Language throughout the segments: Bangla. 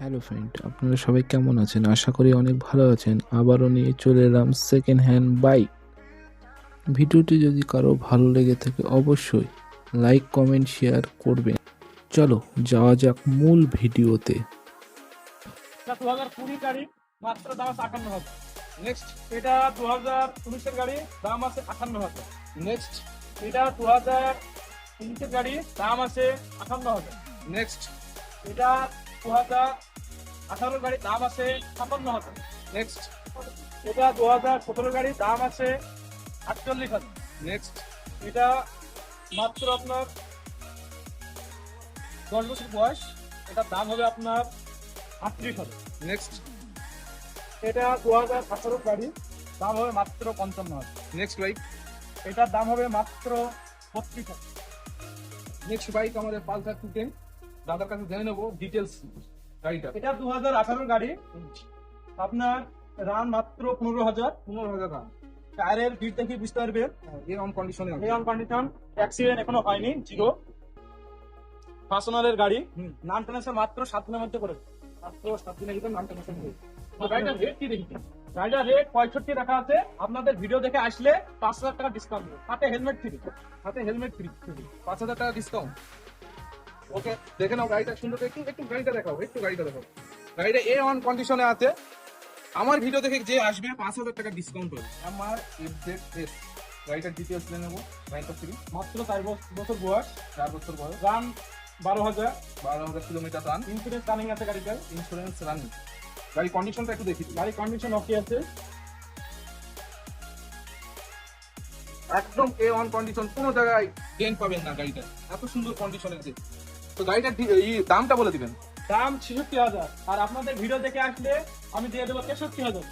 হ্যালো ফ্রেন্ড আপনারা সবাই কেমন আছেন? আশা করি অনেক ভালো আছেন। আবারও নিয়ে চলে এলাম সেকেন্ড হ্যান্ড বাইক ভিডিওটি যদি কারও ভালো লেগে থাকে, অবশ্যই লাইক কমেন্ট শেয়ার করবেন। চলো, যাওয়া যাক মূল ভিডিওতে। এটা দু হাজার আঠারোর গাড়ি দাম আছে ছাপান্ন হাজার। নেক্সট এটা দু হাজার সতেরো গাড়ি দাম আছে আটচল্লিশ হাজার। নেক্সট এটা মাত্র আপনার দশ বছর বয়স এটার দাম হবে আপনার আটত্রিশ হাজার। নেক্সট এটা দু হাজার আঠারো গাড়ি দাম হবে মাত্র পঞ্চান্ন হাজার। নেক্সট বাইক এটার দাম হবে মাত্র বত্রিশ হাজার। নেক্সট বাইক আমাদের পালসার টু টেন। দাদার কাছে জেনে নেব ডিটেলস গাড়িটা। এটা দু হাজার আঠারোর গাড়ি। আপনার রান মাত্র পনেরো হাজার। পনেরো হাজার রান টায়ারের বিট দেখে বুঝতে পারবে অন কন্ডিশনে অন কন্ডিশন অ্যাক্সিডেন্ট এখনও হয়নি জিরো পার্সোনালের গাড়ি। নাম টেনেছে মাত্র সাত দিনের মধ্যে করে। মাত্র সাত দিনের ভিতরে নাম গাড়িটার রেট কি দেখি? গাড়িটার রেট পঁয়ষট্টি রাখা আছে। আপনাদের ভিডিও দেখে আসলে পাঁচ হাজার টাকা ডিসকাউন্ট দেবে। হাতে হেলমেট ফ্রি হাতে হেলমেট ফ্রি পাঁচ হাজার টাকা ডিসকাউন্ট ওকে দেখে নাও গাড়িটা সুন্দর একটু একটু গাড়িটা দেখাও একটু গাড়িটা দেখাও। গাড়িটা এ অন কন্ডিশনে আছে। আমার ভিডিও দেখে যে আসবে পাঁচ হাজার টাকা ডিসকাউন্ট পাবে আমার এফ জেড এস গাড়িটার ডিটেলস নিয়ে নেব। গাড়িটা ফ্রি মাত্র চার বছর বয়স। চার বছর বয়স। রান বারো হাজার। বারো হাজার কিলোমিটার রান ইন্স্যুরেন্স রানিং আছে গাড়িটার। ইন্স্যুরেন্স রানিং গাড়ি কন্ডিশনটা একটু দেখি। গাড়ি কন্ডিশন ওকে আছে। একদম এ ওয়ান কন্ডিশন কোনো জায়গায় ডেন্ট পাবেন না গাড়িটা। এত সুন্দর কন্ডিশনে আছে। তো গাড়িটার দামটা বলে দিবেন। দাম ছেষট্টি হাজার। আর আপনাদের ভিডিও দেখে আসলে আমি দিয়ে দেবো তেষট্টি হাজার।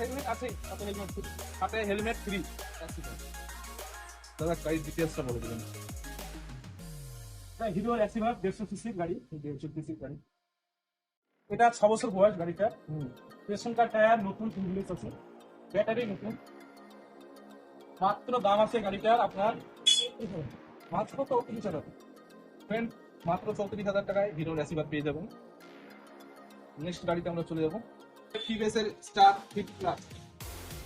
হেলমেট আছে হাতে হেলমেট ফ্রি হাতে হেলমেট ফ্রি দাদা গাড়ির ডিটেলসটা বলে দিবেন। হিরো অ্যাসিভার দেড়শো সিসির গাড়ি দেড়শো সিসির গাড়ি। এটা ছ বছর বয়স গাড়িটা। পেছনকার টায়ার নতুন রিলিজ আছে। ব্যাটারি নতুন। মাত্র দাম আছে গাড়িটার আপনার মাত্র চৌত্রিশ হাজার। ফ্রেন্ড মাত্র চৌত্রিশ হাজার টাকায় হিরো অ্যাসিভার পেয়ে যাবেন। নেক্সট গাড়িতে আমরা চলে যাব। টিভিএসের স্টার ফিফটি প্লাস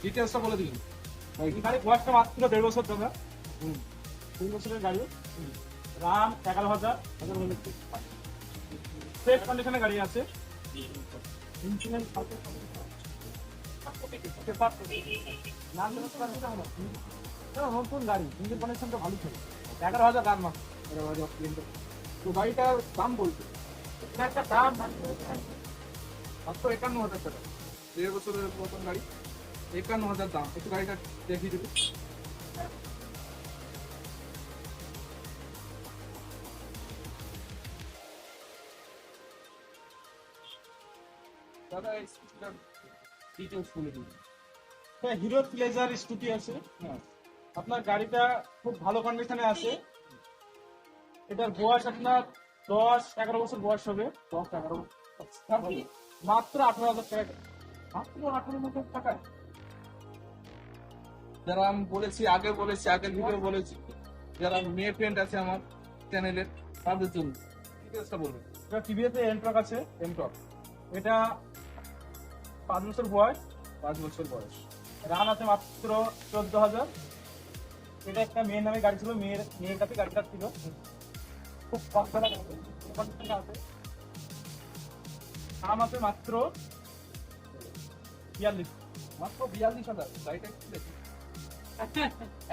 ডিটেলসটা বলে দিন। গাড়ির বয়সটা মাত্র দেড় বছর দাদা। তিন বছরের গাড়ি। রাম এগারো হাজার। সেফ কন্ডিশনে গাড়ি আছে। ইন্স্যুরেন্স ইঞ্জিন কন্ডিশনটা ভালো ছিল এগারো হাজার রান হাজার তো গাড়িটার দাম বলছে একটা দাম মাত্র একান্ন হাজার টাকা দেড় বছরের প্রথম গাড়ি একান্ন হাজার দাম একটু গাড়িটা দেখিয়ে দেবে দাদা ডিটেলস বলে দিন। হ্যাঁ হিরো প্লেজার স্কুটি আছে। হ্যাঁ। আপনার গাড়িটা খুব ভালো কন্ডিশনে আছে। এটার বয়স আপনার দশ এগারো বছর বয়স হবে। দশ এগারো মাত্র আঠারো হাজার টাকা। মাত্র আঠারো হাজার টাকা? যারা আমি বলেছি আগে বলেছি আগের ভিডিও বলেছি। যারা মেয়ে ফ্রেন্ড আছে আমার চ্যানেলের তাদের জন্য। ডিটেলসটা বলবেন। এটা টিভিএস এন্ট্রক আছে। এন্ট্রক এটা পাঁচ বছর বয়স। পাঁচ বছর বয়স। রান আছে মাত্র চোদ্দ হাজার। এটা একটা মেয়ের নামে গাড়ি ছিল, মেয়ের মেয়ের কাছে গাড়িটা ছিল। খুব কম টাকা আছে। দাম আছে মাত্র বিয়াল্লিশ। মাত্র বিয়াল্লিশ হাজার। গাড়িটা।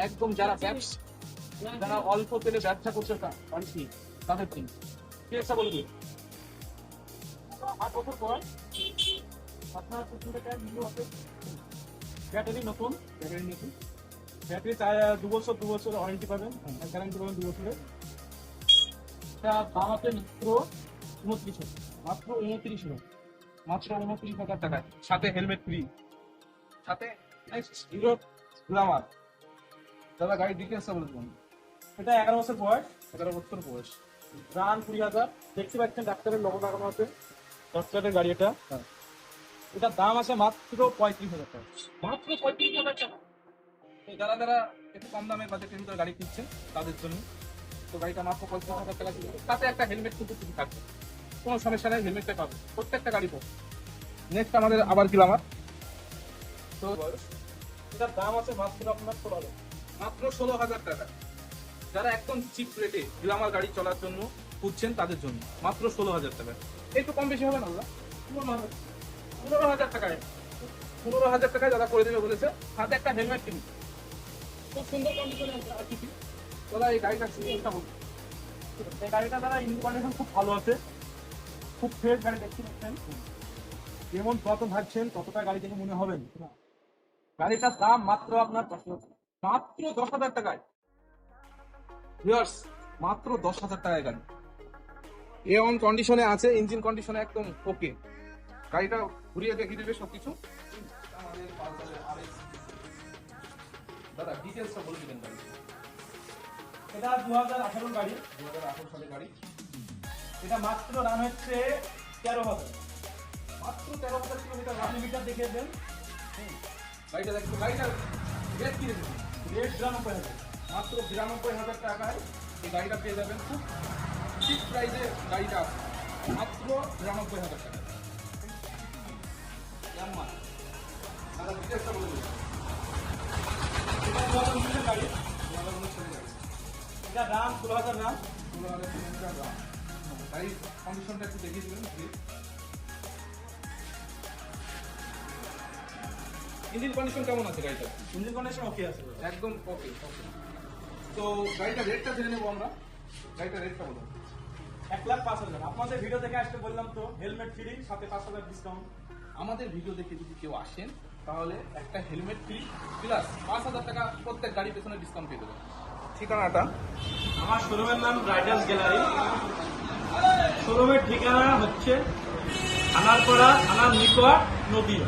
একদম যারা ব্যবসা, যারা অল্প তেলে ব্যবসা করছে তা পারছি তাদের জন্য। কি একটা বলবি আট বছর পর আপনার পুকুরে ব্যাটারি নতুন ব্যাটারি নতুন। ব্যাটারি দু বছর দু বছর ওয়ারেন্টি পাবেন গ্যারান্টি পাবেন দু বছরের। এটা দাম আছে মাত্র উনত্রিশ মাত্র উনত্রিশ মাত্র উনত্রিশ হাজার টাকায়। সাথে হেলমেট ফ্রি সাথে নেক্সট হিরো গ্লামার দাদা, গাড়ির ডিটেলসটা বলে দেবেন এটা এগারো বছর বয়স। এগারো বছর বয়স। রান কুড়ি হাজার। দেখতে পাচ্ছেন ডাক্তারের লোগো লাগানো আছে। ডক্টরের গাড়ি এটা। এটার দাম আছে মাত্র পঁয়ত্রিশ হাজার টাকা। মাত্র পঁয়ত্রিশ হাজার টাকা? তো যারা যারা একটু কম দামে বাজেটের ভিতরে গাড়ি কিনছেন তাদের জন্য তো গাড়িটা মাত্র পঁয়ত্রিশ হাজার টাকা ছিল। তাতে একটা হেলমেট কিন্তু তুমি থাকবে। কোনো সমস্যা নেই হেলমেটটা পাবে প্রত্যেকটা গাড়ি পাবে নেক্সট আমাদের আবার গ্লামার তো এটার দাম আছে মাত্র আপনার ষোলো হাজার। মাত্র ষোলো হাজার টাকা। যারা একদম চিপ রেটে গ্লামার গাড়ি চলার জন্য খুঁজছেন তাদের জন্য। মাত্র ষোলো হাজার টাকা। একটু কম বেশি হবে না দাদা পনেরো হাজার টাকায়। পনেরো হাজার টাকায় দাদা করে দেবে বলেছে। হাতে একটা হেলমেট কিনি খুব সুন্দর কন্ডিশনে কিছু দাদা, এই গাড়িটা সিস্টেমটা বলুন। এই গাড়িটা দাদা ইঞ্জিন খুব ভালো আছে। খুব ফ্রেশ গাড়ি দেখতে পাচ্ছেন। যেমন প্রথম ভাবছেন, ততটা গাড়ি দেখে মনে হবে না। গাড়িটার দাম মাত্র আপনার মাত্র দশ হাজার টাকায়। ভিউয়ার্স মাত্র দশ হাজার টাকায় গাড়ি। এ অন কন্ডিশনে আছে ইঞ্জিন কন্ডিশনে একদম ওকে গাড়িটা ঘুরিয়ে দেখিয়ে দেবে সবকিছু। আমাদের দাদা ডিটেলসটা বলে দিবেন গাড়ি এটা দু হাজার আঠারো গাড়ি। দু হাজার আঠারো সালের গাড়ি। এটা মাত্র রান হচ্ছে তেরো হাজার। মাত্র তেরো হাজার কিলোমিটার রান কিলোমিটার দেখে দেন। গাড়িটা দেখো গাড়িটার রেট কি রেখেছে রেট বিরানব্বই হাজার। মাত্র বিরানব্বই হাজার টাকায় এই গাড়িটা পেয়ে যাবেন খুব চিপ প্রাইসে গাড়িটা। আছে মাত্র বিরানব্বই হাজার টাকা কন্ডিশনটা একটু কন্ডিশন কেমন আছে গাড়িটা একদম তো রেটটা নেব আমরা এক লাখ পাঁচ হাজার। আপনাদের ভিডিও দেখে আসতে বললাম তো হেলমেট ফ্রি সাথে পাঁচ হাজার ডিসকাউন্ট আমাদের ভিডিও দেখে যদি কেউ আসেন তাহলে একটা হেলমেট ফ্রি প্লাস পাঁচ হাজার টাকা প্রত্যেক গাড়ি পেছনে ডিসকাউন্ট পেয়ে দেবেন। ঠিকানাটা? আমার শোরুমের নাম ব্রাইডাল গ্যালারি শোরুমের ঠিকানা হচ্ছে আনারপাড়া আনার নিকোয়া নদীয়া।